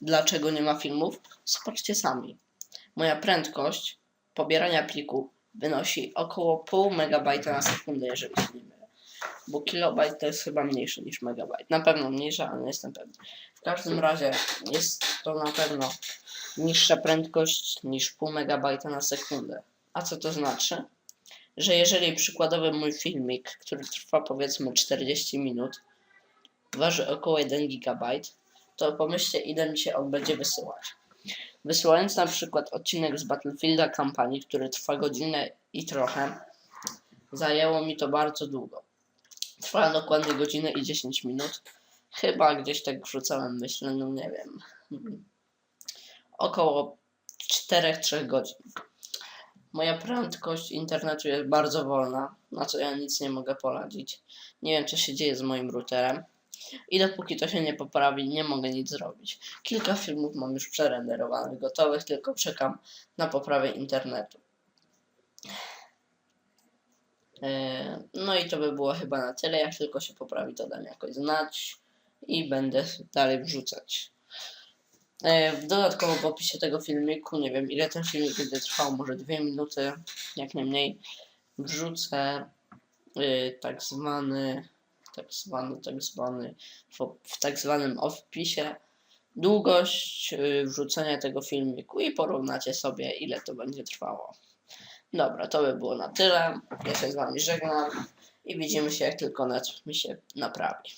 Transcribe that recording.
Dlaczego nie ma filmów? Zobaczcie sami. Moja prędkość pobierania pliku wynosi około pół megabajta na sekundę, jeżeli się nie mylę. Bo kilobajt to jest chyba mniejszy niż megabajt. Na pewno mniejszy, ale nie jestem pewny. W każdym razie jest to na pewno niższa prędkość niż pół megabajta na sekundę. A co to znaczy? Że jeżeli przykładowy mój filmik, który trwa powiedzmy 40 minut, waży około 1 gigabajt, to pomyślcie ile mi się on będzie wysyłać. Wysyłając na przykład odcinek z Battlefielda kampanii, który trwa godzinę i trochę, zajęło mi to bardzo długo. Trwa dokładnie godzinę i 10 minut. Chyba gdzieś tak wrzucałem, myślę, no nie wiem. Około 4-3 godzin. Moja prędkość internetu jest bardzo wolna, na co ja nic nie mogę poradzić. Nie wiem, co się dzieje z moim routerem. I dopóki to się nie poprawi, nie mogę nic zrobić. Kilka filmów mam już przerenderowanych, gotowych, tylko czekam na poprawę internetu. Eee, No i to by było chyba na tyle. Jak tylko się poprawi, to dam jakoś znać i będę dalej wrzucać. Eee, Dodatkowo w opisie tego filmiku, nie wiem ile ten filmik będzie trwał, może dwie minuty, jak nie mniej, wrzucę yy, tak zwany, tak zwany, tak zwany, w, tak zwanym opisie długość yy, wrzucenia tego filmiku i porównacie sobie ile to będzie trwało. Dobra, to by było na tyle. Ja się z wami żegnam i widzimy się jak tylko net mi się naprawi.